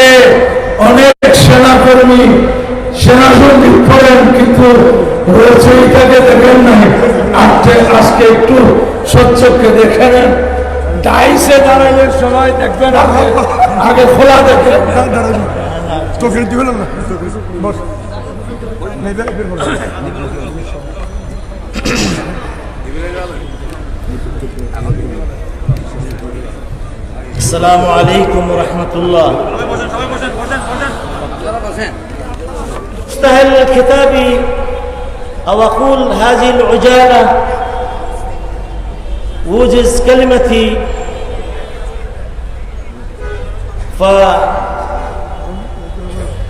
আজকে অনেক সেনাকর্মী সেনা সংগীত করেন, কিন্তু দেখেন নাই। আজকে আজকে একটু স্বচ্ছকে দেখে নেন। ডাইসে দেখবেন আগে খোলা দেখবেন না? বের করো। السلام عليكم ورحمة الله استهل الكتاب أو أقول هذه العجالة وجز كلمتي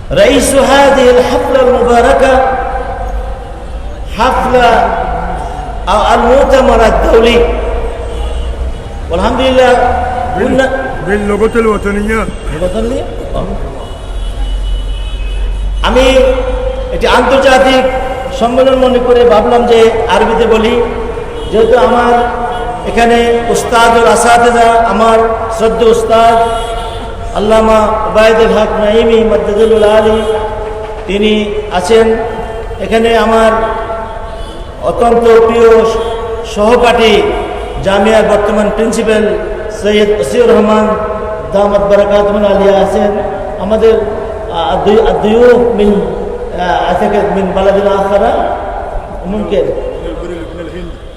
فرئيس هذه الحفلة المباركة حفلة أو المؤتمر الدولي والحمد لله আমি এটি আন্তর্জাতিক সম্মেলন মনে করে ভাবলাম যে আরবিতে বলি যেহেতু আমার এখানে উস্তাদ আসাদা আমার শ্রদ্ধ উস্তাদ আল্লামা ওবায়দুল হক নাইমি মদ্দুল আলী তিনি আছেন। এখানে আমার অত্যন্ত প্রিয় সহপাঠী জামিয়ার বর্তমান প্রিন্সিপাল সৈয়দ আসিউর রহমান দামদ বরকাতমন আলিয়া আছেন আমাদের দুয়ু মিন থেকে মিন বালাদিন আখারা মুমকিন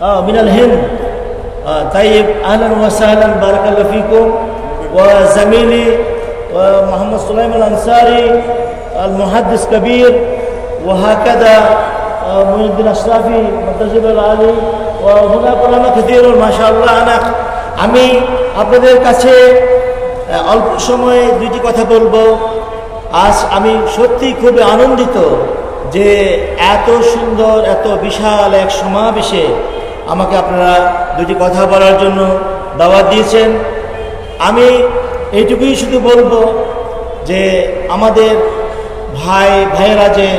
آه من الهند آه طيب اهلا وسهلا بارك الله فيكم وزميلي ومحمد سليمان الانصاري المحدث كبير وهكذا آه محي الدين اشرافي منتجب العالي وهناك علماء كثير ما شاء الله انا আমি আপনাদের কাছে অল্প সময়ে দুইটি কথা বলব। আজ আমি সত্যি খুবই আনন্দিত যে এত সুন্দর, এত বিশাল এক সমাবেশে আমাকে আপনারা দুটি কথা বলার জন্য দাওয়াত দিয়েছেন। আমি এইটুকুই শুধু বলব যে আমাদের ভাই, ভাইয়েরা যে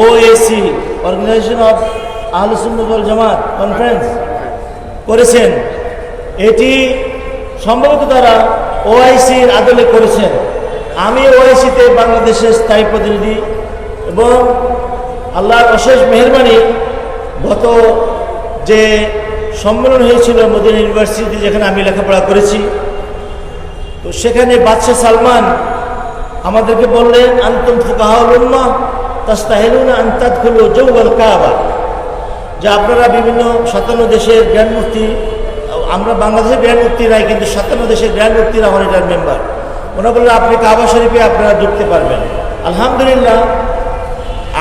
ওএসি অর্গানাইজেশন অফ আহলুসুল জামাত কনফারেন্স করেছেন, এটি সম্ভবত তারা ওআইসির আদলে করেছেন। আমি ওআইসিতে বাংলাদেশের স্থায়ী প্রতিনিধি এবং আল্লাহর অশেষ মেহরবানি, গত যে সম্মেলন হয়েছিল মদিনা ইউনিভার্সিটি যেখানে আমি লেখাপড়া করেছি, তো সেখানে বাদশাহ সালমান আমাদেরকে বললেন, আন্তম উম্মা তাস্তাহেলুন আন্তাদ খুলু জৌবল কাবা। যে আপনারা বিভিন্ন সাতান্ন দেশের মুফতি আমরা বাংলাদেশের গ্র্যান্ড নাই, কিন্তু সাতান্ন দেশের গ্র্যান্ড মুফতির আমার এটার মেম্বার ওরা বললেন আপনি কাবা শরীফে আপনারা ঢুকতে পারবেন। আলহামদুলিল্লাহ,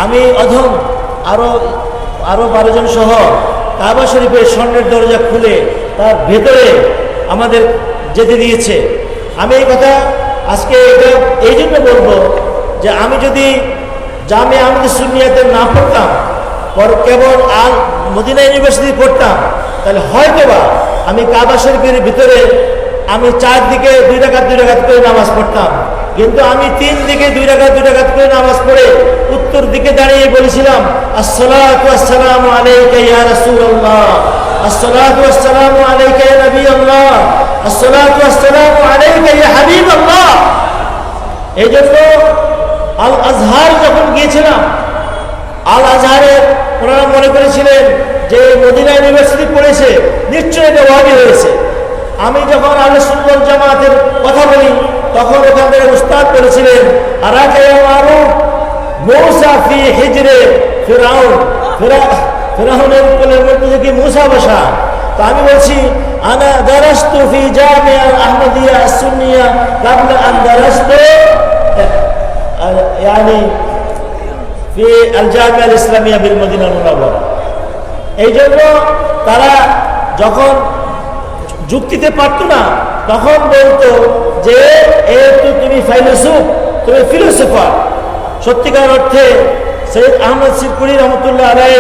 আমি অধম আরও আরও বারোজন সহ কাবা শরীফের স্বর্ণের দরজা খুলে তার ভেতরে আমাদের যেতে দিয়েছে। আমি এই কথা আজকে এটা, এই জন্য বলব যে আমি যদি জামে আমাদের সুনিয়াতে না পড়তাম, পর কেবল আর মদিনা ইউনিভার্সিটি পড়তাম, তাহলে হয়তোবা আমি কাবা শরীফের ভিতরে আমি চারদিকে দুই টাকা দুই টাকা করে নামাজ পড়তাম। কিন্তু আমি তিন দিকে দুই টাকা দুই টাকা করে নামাজ পড়ে উত্তর দিকে দাঁড়িয়ে বলেছিলাম আসসালামু আলাইকা হাবিবাল্লাহ। এই জন্য আল আজহার যখন গিয়েছিলাম আল আজহারের ওনারা মনে করেছিলেন যে মদিনা ইউনিভার্সিটি পড়েছে নিশ্চয়ই এটা ওয়াবি হয়েছে আমি যখন আলে সুন্দর জামাতের কথা বলি তখন ওখান থেকে উস্তাদ করেছিলেন আরাকে মারু মৌসা ফি হিজরে ফেরাউন ফেরাউনের কোলের মধ্যে থেকে মূসা বসা তো আমি বলছি আনা দারাস্তু ফি জামিয়া আহমদিয়া সুন্নিয়া কাবলা আন দারাস্তু يعني في الجامعة الإسلامية بالمدينة المنورة এই জন্য তারা যখন যুক্তিতে পারতো না, তখন বলতো যে, এ তো তুমি ফাইলোসুফ, তুমি ফিলোসফার। সত্যিকার অর্থে সৈয়দ আহমদ সিরপুরি রহমতুল্লাহ আলাই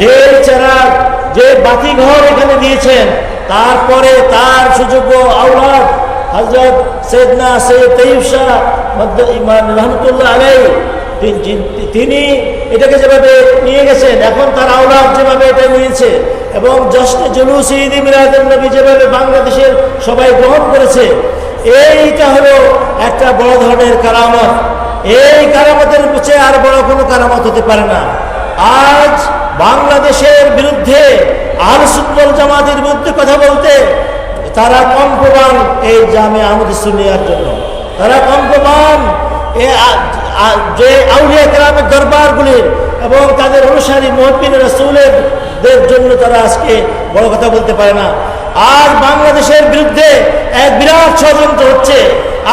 যে চেরাগ, যে বাতি ঘর এখানে দিয়েছেন, তারপরে তার সুযোগ্য আউলাদ হজরত সৈয়দনা সৈয়দ তৈব শাহ রহমতুল্লাহ আলাই তিন- এটাকে যেভাবে নিয়ে গেছেন, এখন তার আওলাদ যেভাবে এটা নিয়েছে, এবং জশ্নে জুলুস ঈদ মিলাদুল নবী যেভাবে বাংলাদেশের সবাই গ্রহণ করেছে, এইটা হলো একটা বড় ধরনের কারামত। এই কারামতের পিছিয়ে আর বড় কোনো কারামত হতে পারে না। আজ বাংলাদেশের বিরুদ্ধে আর সুন্দর জামাতের বিরুদ্ধে কথা বলতে তারা কম প্রমাণ এই জামে আহমদ সুনিয়ার জন্য। তারা কম প্রমাণ এ আ- আ- যে আউলিয়া গ্রামের দরবারগুলির এবং তাদের অনুসারী মহবিন রসুলের জন্য তারা আজকে বড় কথা বলতে পারে না। আর বাংলাদেশের বিরুদ্ধে এক বিরাট ষড়যন্ত্র হচ্ছে।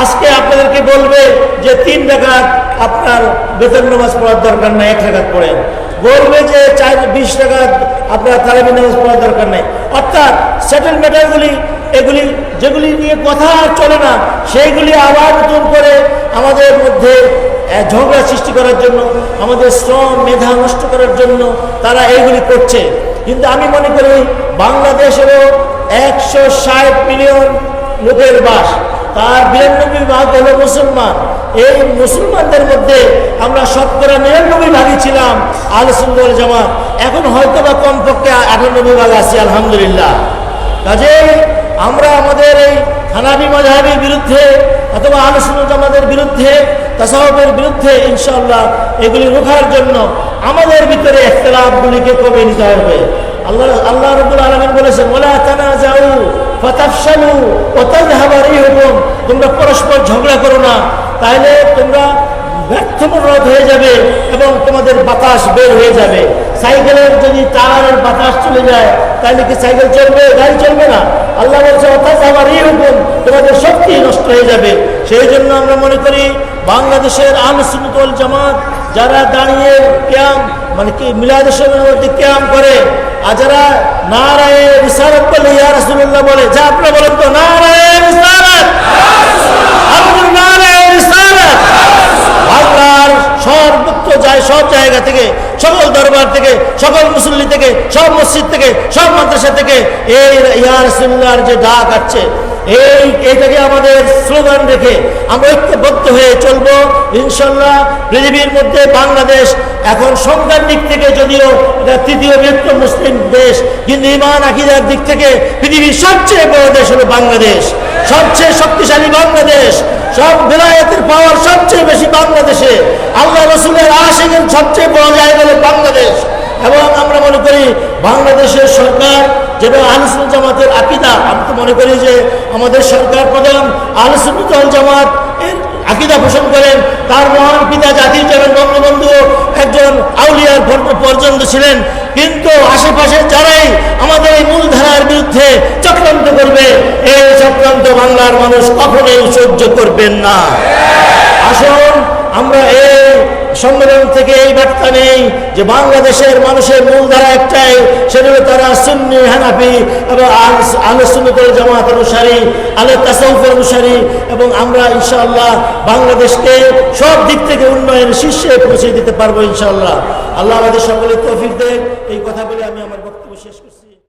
আজকে আপনাদেরকে বলবে যে তিন টাকার আপনার বেতন নামাজ পড়ার দরকার নাই, এক টাকা পড়েন। বলবে যে চার, বিশ টাকা আপনার তারাবি নামাজ পড়ার দরকার নেই। অর্থাৎ সেটেল ম্যাটারগুলি এগুলি যেগুলি নিয়ে কথা চলে না, সেইগুলি আবার নতুন করে আমাদের মধ্যে ঝগড়া সৃষ্টি করার জন্য, আমাদের শ্রম, মেধা নষ্ট করার জন্য তারা এইগুলি করছে। কিন্তু আমি মনে করি বাংলাদেশেরও একশো ষাট মিলিয়ন লোকের বাস, তার বিরানব্বই ভাগ হলো মুসলমান। এই মুসলমানদের মধ্যে আমরা শতকরা নিরানব্বই ভাগই ছিলাম আলোচনা জামাত। এখন হয়তো বা কমপক্ষে আটানব্বই ভাগ আছি, আলহামদুলিল্লাহ। কাজেই আমরা আমাদের এই হানাবি মজাহাবির বিরুদ্ধে অথবা আলোচনা জামাতের বিরুদ্ধে তাসাহবের বিরুদ্ধে ইনশাল্লাহ এগুলি রোখার জন্য আমাদের ভিতরে একতলাপগুলিকে কমে নিতে হবে। আল্লাহ আল্লাহ রবুল আলমিন বলেছেন ওলা তানা যাও ফতাফসালু ওতাজহাবার এই হুকুম তোমরা পরস্পর ঝগড়া করো না। তাহলে তোমরা ব্যর্থমনোরথ হয়ে যাবে এবং তোমাদের বাতাস বের হয়ে যাবে। সাইকেলের যদি টায়ারের বাতাস চলে যায়, তাহলে কি সাইকেল চলবে? গাড়ি চলবে না। আল্লাহ বলছে, অর্থাৎ আমার এই হুকুম তোমাদের শক্তি নষ্ট হয়ে যাবে। সেই জন্য আমরা মনে করি, বাংলাদেশের আল আলোচনতল জামাত যারা দাঁড়িয়ে ক্যাম্প মানে কি মিলাদেশের মধ্যে ক্যাম্প করে, আর যারা নারায়ণ বলে, ইয়া রাসূলুল্লাহ বলে, যা আপনারা বলেন তো, নারায় বাংলার সর্বত্র যায়, সব জায়গা থেকে, সকল দরবার থেকে, সকল মুসল্লি থেকে, সব মসজিদ থেকে, সব মাদ্রাসা থেকে এই ইয়ার সিমলার যে ডাক আছে এই এটাকে আমাদের স্লোগান রেখে আমরা ঐক্যবদ্ধ হয়ে চলবো। ইনশাল্লাহ পৃথিবীর মধ্যে বাংলাদেশ এখন সংখ্যার দিক থেকে যদিও এটা তৃতীয় বৃহত্তম মুসলিম দেশ, কিন্তু ইমান আকিদার দিক থেকে পৃথিবীর সবচেয়ে বড় দেশ হলো বাংলাদেশ, সবচেয়ে শক্তিশালী বাংলাদেশ। সব বেলায়েতের পাওয়ার সবচেয়ে বেশি বাংলাদেশে। আল্লাহ রসুলের আশেখের সবচেয়ে বড় জায়গা হলো বাংলাদেশ। এবং আমরা মনে করি বাংলাদেশের সরকার যেটা আলোচনা জামাতের আকিদা, আমি তো মনে করি যে আমাদের সরকার প্রধান আলোচনা জামাত আকিদা পোষণ করেন। তার মহান পিতা জাতির জনক বঙ্গবন্ধু একজন আউলিয়ার পর- পর্যন্ত ছিলেন, কিন্তু আশেপাশে যারাই আমাদের এই মূলধারার বিরুদ্ধে চক্রান্ত করবে বাংলার মানুষ কখনোই সহ্য করবেন না। আসুন, আমরা এই সম্মেলন থেকে এই বার্তা নেই যে বাংলাদেশের মানুষের মূলধারা একটাই, সেটা তারা সুন্নি, হানাফি এবং আলোচনা জামাত অনুসারী, আলো তাসাউফের অনুসারী এবং আমরা ইনশাআল্লাহ বাংলাদেশকে সব দিক থেকে উন্নয়নের শীর্ষে পৌঁছে দিতে পারব ইনশাআল্লাহ। আল্লাহ আমাদের সকলে তৌফিক দেয় এই কথা বলে আমি আমার